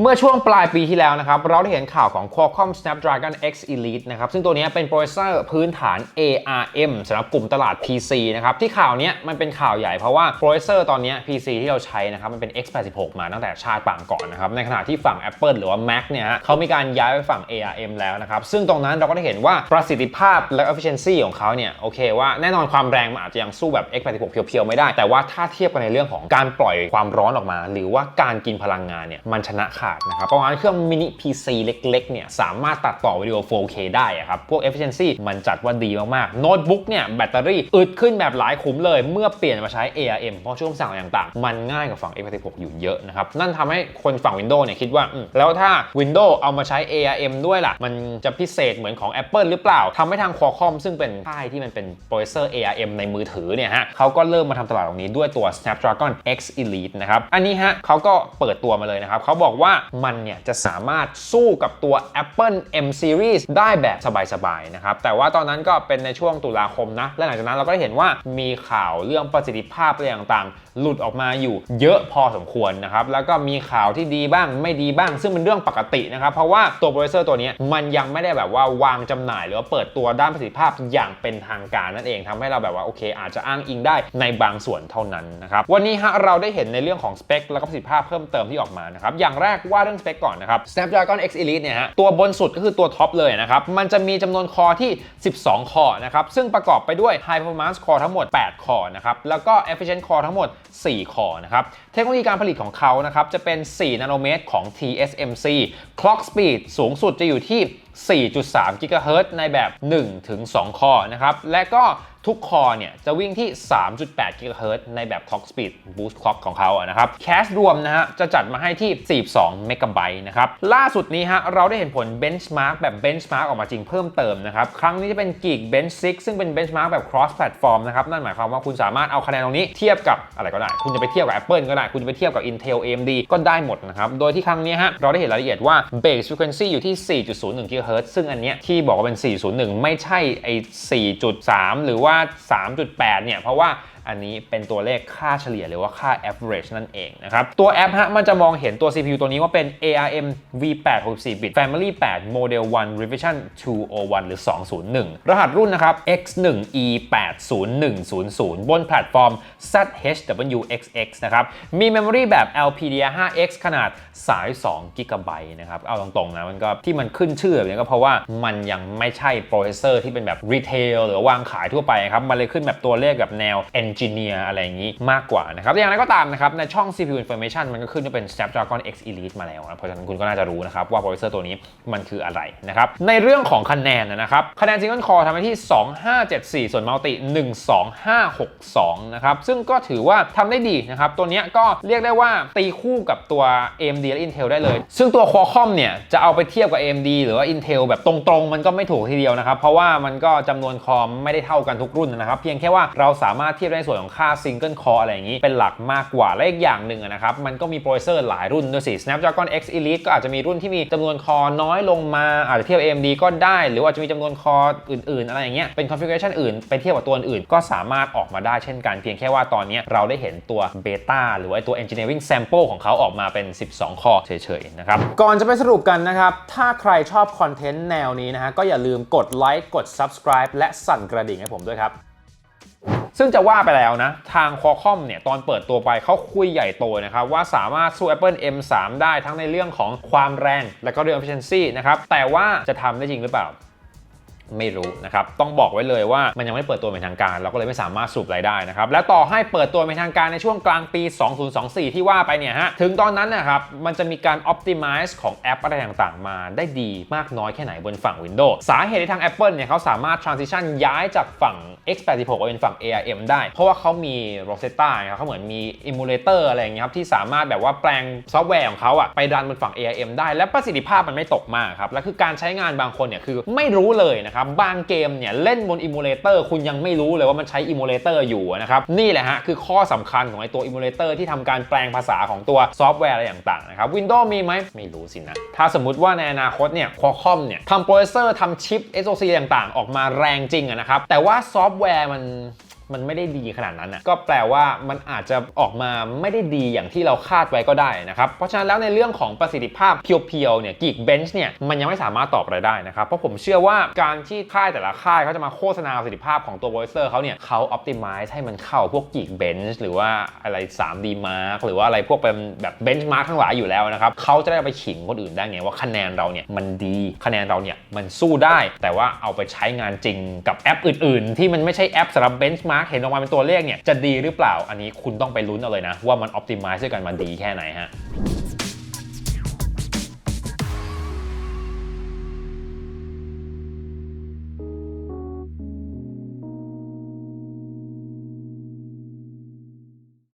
เมื่อช่วงปลายปีที่แล้วนะครับ เราได้เห็นข่าวของ Qualcomm Snapdragon X Elite นะครับ ซึ่งตัวนี้เป็นโปรเซสเซอร์พื้นฐาน ARM สำหรับกลุ่มตลาด PC นะครับ ที่ข่าวนี้มันเป็นข่าวใหญ่เพราะว่าโปรเซสเซอร์ตอนนี้ PC ที่เราใช้นะครับ มันเป็น X86 มาตั้งแต่ชาติปางก่อนนะครับ ในขณะที่ฝั่ง Apple หรือว่า Mac เนี่ยฮะเขามีการย้ายไปฝั่ง ARM แล้วนะครับ ซึ่งตรงนั้นเราก็ได้เห็นว่าประสิทธิภาพและ efficiency ของเขาเนี่ยโอเคว่าแน่นอนความแรงมันอาจจะยังสู้แบบ X86 เพียวๆไม่ได้แต่ว่าถ้าเทียบกันในเรื่องของการปล่อยความร้อนออกมา หรือว่าการกินพลังงานเนี่ยมันชนะขาดนะครับ เพราะงั้นเครื่องมินิ PC เล็กๆ เนี่ย สามารถตัดต่อวิดีโอ 4K ได้ครับ พวก efficiency มันจัดว่าดีมากๆ โน้ตบุ๊กเนี่ย แบตเตอรี่อึดขึ้นแบบหลายขุมเลย เมื่อเปลี่ยนมาใช้ ARM เพราะช่วงสั่งต่างๆ มันง่ายกว่าฝั่ง X86 อยู่เยอะนะครับ นั่นทำให้คนฝั่ง Windows เนี่ยคิดว่า แล้วถ้า Windows เอามาใช้ ARM ด้วยล่ะ มันจะพิเศษเหมือนของ Apple หรือเปล่าทำให้ทาง Qualcomm ซึ่งเป็นค่ายที่มันเป็นโปรเซสเซอร์ ARM ในมือถือเนี่ยฮะเขาก็เริ่มมาทำตลาดตรงนี้ด้วยตัว Snapdragon X Elite นะครับอันนี้ฮะเขาก็เปิดตัวมาเลยนะครับเขาบอกว่ามันเนี่ยจะสามารถสู้กับตัว Apple M Series ได้แบบสบายๆนะครับ แต่ว่าตอนนั้นก็เป็นในช่วงตุลาคมนะ และหลังจากนั้นเราก็ได้เห็นว่ามีข่าวเรื่องประสิทธิภาพอะไรต่างๆ หลุดออกมาอยู่เยอะพอสมควรนะครับ แล้วก็มีข่าวที่ดีบ้างไม่ดีบ้าง ซึ่งเป็นเรื่องปกตินะครับ เพราะว่าตัวโปรเซสเซอร์ตัวนี้มันยังไม่ได้แบบว่าวางจำหน่าย หรือว่าเปิดตัวด้านประสิทธิภาพอย่างเป็นทางการนั่นเองทำให้เราแบบว่าโอเค อาจจะอ้างอิงได้ในบางส่วนเท่านั้นนะครับวันนี้ฮะเราได้เห็นในเรื่องของสเปค แล้วก็ประสิทธิภาพเพิ่มเติมที่ออกมานะครับอย่างแรกว่าเรื่องสเปคก่อนนะครับ Snapdragon X Elite เนี่ยฮะตัวบนสุดก็คือตัวท็อปเลยนะครับ มันจะมีจำนวนคอที่ 12 คอนะครับ ซึ่งประกอบไปด้วย High Performance Core ทั้งหมด 8 คอนะครับ แล้วก็ Efficient Core ทั้งหมด 4 คอนะครับ เทคโนโลยีการผลิตของเขานะครับ จะเป็น 4 นาโนเมตรของ TSMC Clock Speed สูงสุดจะอยู่ที่ 4.3 GHz ในแบบ 1-2 คอนะครับ และก็ทุกคอเนี่ยจะวิ่งที่ 3.8 GHz ในแบบ Clock Speed Boost Clock ของเขาอะนะครับ แคชรวมนะฮะจะจัดมาให้ที่ 42เมกะไบต์นะครับ ล่าสุดนี้ฮะเราได้เห็นผล Benchmark แบบ Benchmark ออกมาจริงเพิ่มเติมนะครับ ครั้งนี้จะเป็น Geek Bench 6 ซึ่งเป็น Benchmark แบบ Cross Platform นะครับ นั่นหมายความว่าคุณสามารถเอาคะแนนตรงนี้เทียบกับอะไรก็ได้ คุณจะไปเทียบกับ Apple ก็ได้ คุณจะไปเทียบกับ Intel AMD ก็ได้หมดนะครับ โดยที่ครั้งนี้ฮะเราได้เห็นรายละเอียดว่า Base Frequency อยู่ที่ 4.01 GHz เฮิร์ตซึ่งอันเนี้ยที่บอกว่าเป็น 401 ไม่ใช่ไอ้4.3 หรือว่า 3.8 เนี่ย เพราะว่าอันนี้เป็นตัวเลขค่าเฉลี่ยหรือว่าค่า average นั่นเองนะครับ ตัวแอปฮะมันจะมองเห็นตัว CPU ตัวนี้ว่าเป็น ARM V8 64 bit Family 8 Model 1 Revision 201 หรือ 201 รหัสรุ่นนะครับ X1E80100 บนแพลตฟอร์ม ZHWXX นะครับ มี Memory แบบ LPDDR5X ขนาด32 GB นะครับ เอาตรงๆนะมันก็ที่มันขึ้นชื่อแบบนี้ก็เพราะว่ามันยังไม่ใช่โปรเซสเซอร์ที่เป็นแบบ retail หรือวางขายทั่วไปครับ มันเลยขึ้นแบบตัวเลขแบบแนว engineer อะไรอย่างนี้มากกว่านะครับอย่างไรก็ตามนะครับในช่อง CPU information มันก็ขึ้นว่าเป็น Snapdragon X Elite มาแล้วนะเพราะฉะนั้นคุณก็น่าจะรู้นะครับว่าโปรเซสเซอร์ตัวนี้มันคืออะไรนะครับในเรื่องของคะแนนนะครับคะแนน Single Core ทำไปที่ 2574 ส่วน Multi 12562นะครับซึ่งก็ถือว่าทำได้ดีนะครับตัวนี้ก็เรียกได้ว่าตีคู่กับตัว AMD และ Intel ได้เลย ซึ่งตัว Qualcomm เนี่ยจะเอาไปเทียบกับ AMD หรือว่า Intel แบบตรงๆ มันก็ไม่ถูกทีเดียวนะครับ เพราะว่ามันก็จำนวนคอมไม่ได้เท่ากันทุกรุ่นนะครับ เพียงแค่ว่าเราสามารถเทียบในส่วนของค่า Single Core อะไรอย่างนี้เป็นหลักมากกว่า และอีกอย่างหนึ่งนะครับมันก็มีโปรเซอร์หลายรุ่นด้วยสิ Snapdragon X Elite ก็อาจจะมีรุ่นที่มีจำนวนคอน้อยลงมาอาจจะเทียบ AMD ก็ได้ หรือว่าอาจจะมีจำนวนคออื่น ๆ อะไรอย่างเงี้ยเป็น configuration อื่นไปเทียบกับตัวอื่นก็สามารถออกมาได้เช่นกันเพียงแค่ว่าตอนนี้เราได้เห็นตัวเบต้าหรือว่าตัว engineering sample ของเขาออกมาเป็น 12 คอเฉยๆนะครับก่อนจะไปสรุปกันนะครับถ้าใครชอบคอนเทนต์แนวนี้นะฮะก็อย่าลืมกดไลค์กด subscribe และสั่นกระดิ่งให้ผมด้วยครับ ซึ่งจะว่าไปแล้วนะ ทางคอคอมเนี่ยตอนเปิดตัวไปเขาคุยใหญ่โตนะครับ ว่าสามารถสู้ Apple M3 ได้ทั้งในเรื่องของความแรง และก็เรื่อง efficiency นะครับ แต่ว่าจะทำได้จริงหรือเปล่า ไม่รู้นะครับ ต้องบอกไว้เลยว่ามันยังไม่เปิดตัวเป็นทางการ เราก็เลยไม่สามารถสรุปรายได้นะครับ และต่อให้เปิดตัวเป็นทางการในช่วงกลางปี 2024 ที่ว่าไปเนี่ยฮะ ถึงตอนนั้นนะครับ มันจะมีการ optimize ของแอปอะไรต่างๆ มาได้ดีมากน้อยแค่ไหนบนฝั่ง Windows สาเหตุที่ทาง Apple เนี่ยเขาสามารถ transition ย้ายจากฝั่ง X86 มาเป็นฝั่ง ARM ได้ เพราะว่าเขามี Rosetta นะครับเขาเหมือนมี emulator อะไรอย่างเงี้ยครับที่สามารถแบบว่าแปลงซอฟต์แวร์ของเขาอะไปดันบนฝั่ง ARM ได้ และประสิทธิภาพมันไม่ตกมากครับ และคือการใช้งานบางคนเนี่ยคือไม่รู้เลยนะครับบางเกมเนี่ยเล่นบนอิมูเลเตอร์คุณยังไม่รู้เลยว่ามันใช้อิมูเลเตอร์อยู่นะครับนี่แหละฮะคือข้อสำคัญของไอตัวอิมูเลเตอร์ที่ทำการแปลงภาษาของตัวซอฟต์แวร์อะไรต่างๆนะครับ Windows มีไหมไม่รู้สินะ ถ้าสมมุติว่าในอนาคตเนี่ยคอคอมเนี่ยทำโปรเซสเซอร์ทำชิป SoC ต่างๆ ออกมาแรงจริงอะนะครับแต่ว่าซอฟต์แวร์มัน มันไม่ได้ดีขนาดนั้นนะก็แปลว่ามันอาจจะออกมาไม่ได้ดีอย่างที่เราคาดไว้ก็ได้นะครับ เพราะฉะนั้นแล้วในเรื่องของประสิทธิภาพเพียวๆเนี่ย Geekbench เนี่ยมันยังไม่สามารถตอบอะไรได้นะครับ เพราะผมเชื่อว่าการที่ค่ายแต่ละค่ายเขาจะมาโฆษณาประสิทธิภาพของตัว voicer เขาเนี่ยเขา optimize ให้มันเข้าพวก Geekbench หรือว่าอะไร 3D Mark หรือว่าอะไรพวกเป็นแบบ benchmark ทั้งหลายอยู่แล้วนะครับเขาจะได้ไปขิงคนอื่นได้ไงว่าคะแนนเราเนี่ยมันดีคะแนนเราเนี่ยมันสู้ได้ แต่ว่าเอาไปใช้งานจริงกับแอปอื่น ๆ ที่มันไม่ใช่แอปสำหรับเห็นออกมาเป็นตัวเลขเนี่ยจะดีหรือเปล่าอันนี้คุณต้องไปลุ้นเอาเลยนะ ว่ามันออพติมิซ์ด้วยกันมันดีแค่ไหนฮะ